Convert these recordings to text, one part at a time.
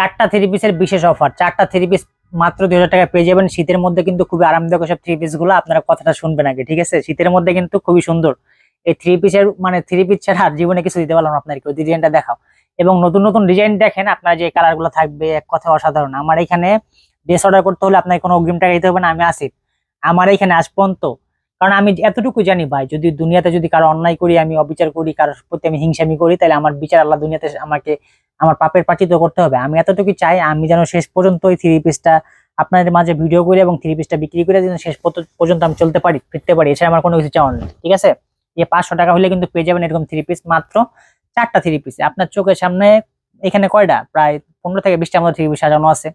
চারটা থ্রি পিসের বিশেষ অফার চারটা থ্রি পিস মাত্র দুই হাজার টাকা পেয়ে যাবেন। শীতের মধ্যে কিন্তু খুবই আরামদায়ক সব থ্রি পিসগুলো আপনারা কথাটা শুনবেন আগে, ঠিক আছে? শীতের মধ্যে কিন্তু খুবই সুন্দর। এই থ্রি পিসের মানে থ্রি পিস ছাড়া আর জীবনে কিছু দিতে পারলাম না আপনাদেরকে। ডিজাইনটা দেখাও। এবং নতুন নতুন ডিজাইন দেখেন, আপনার যে কালারগুলো থাকবে, এক কথা অসাধারণ। আমার এখানে ড্রেস অর্ডার করতে হলে আপনাকে কোনো অগ্রিম টাকা দিতে হবে না, আমি আসি। আমার এখানে আজ পর্যন্ত কারণ আমি এতটুকু জানি ভাই, যদি দুনিয়াতে যদি কারও অন্যায় করি, আমি অবিচার করি, কারোর প্রতি আমি হিংসামি করি, তাহলে আমার বিচার আল্লাহ দুনিয়াতে আমাকে, আমার পাপের পাচিত করতে হবে। আমি এতটুকু চাই, আমি যেন শেষ পর্যন্ত ওই থ্রি পিসটা আপনাদের মাঝে ভিডিও করে এবং থ্রি পিসটা বিক্রি করে যেন শেষ পর্যন্ত- আমি চলতে পারি, ফিরতে পারি, এছাড়া আমার কোনো কিছু চাওয়ার নেই, ঠিক আছে? এই পাঁচশো টাকা হলে কিন্তু পেয়ে যাবেন এরকম থ্রি পিস মাত্র চারটা থ্রি পিস আপনার চোখের সামনে এখানে কয়টা? প্রায় পনেরো থেকে বিশটা মতো থ্রি পিস সাজানো আছে।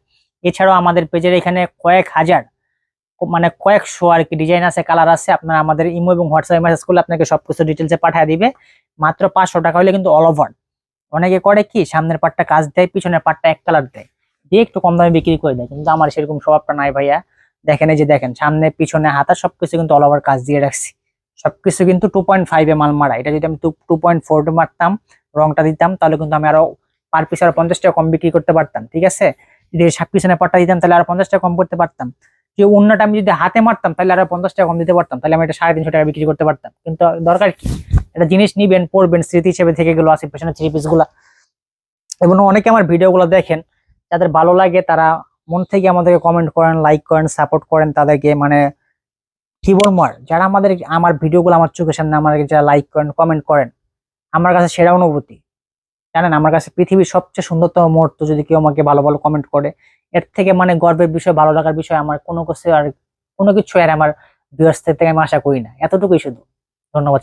এছাড়াও আমাদের পেজের এখানে কয়েক হাজার মানে কয়েকশো আর কি ডিজাইন আছে কালার আছে, আপনারা আমাদের ইমো এবং হোয়াটসঅ্যাপ মেসেজ করলে আপনাকে সবকিছু ডিটেলসে পাঠিয়ে দিবে। মাত্র পাঁচশো টাকা হলে কিন্তু অল ওভার অনেকে করে কি, সামনের পাটটা কাজ দেয়, পিছনের পাটটা এক কালার দেয়। দিয়ে একটু কম দামে বিক্রি করে দেয়। কিন্তু আমার সেরকম স্বভাবটা নাই ভাইয়া। দেখেন এই যে দেখেন, সামনে, পিছনে, হাতা সবকিছু কিন্তু অল ওভার কাজ দিয়ে রাখছি। সবকিছু কিন্তু টু পয়েন্ট ফাইভে মাল মারা। এটা যদি আমি টু টু পয়েন্ট ফোর মারতাম, রংটা দিতাম, তাহলে কিন্তু আমি আরও পার পিস আরও পঞ্চাশ টাকা কম বিক্রি করতে পারতাম, ঠিক আছে? যদি পিছনে পাটটা দিতাম, তাহলে আরও পঞ্চাশ টাকা কম করতে পারতাম। যে অন্যটা আমি যদি হাতে মারতাম, তাহলে আরও পঞ্চাশ টাকা কম দিতে পারতাম, তাহলে আমি এটা সাড়ে তিনশো টাকা বিক্রি করতে পারতাম। কিন্তু দরকার কি? একটা জিনিস নিবেন, পড়বেন, স্মৃতি হিসেবে থেকে গেলো আশেপাশে থ্রি পিসগুলা। এবং অনেকে আমার ভিডিওগুলো দেখেন, যাদের ভালো লাগে তারা মন থেকে আমাদেরকে কমেন্ট করেন লাইক করেন সাপোর্ট করেন, তাদেরকে মানে কি বলব আর? যারা আমাদের, আমার ভিডিওগুলো আমার চোখের সামনে আমাদেরকে যারা লাইক করেন কমেন্ট করেন, আমার কাছে সেরা অনুভূতি। জানেন, আমার কাছে পৃথিবীর সবচেয়ে সুন্দরতম মুহূর্ত যদি কেউ আমাকে ভালো ভালো কমেন্ট করে, এর থেকে মানে গর্বের বিষয়, ভালো লাগার বিষয় আমার কোনো কিছু আর কোনো কিছু আর আমার বৃহস্পতি থেকে আমি আশা করি না এতটুকুই শুধু ধন্যবাদ।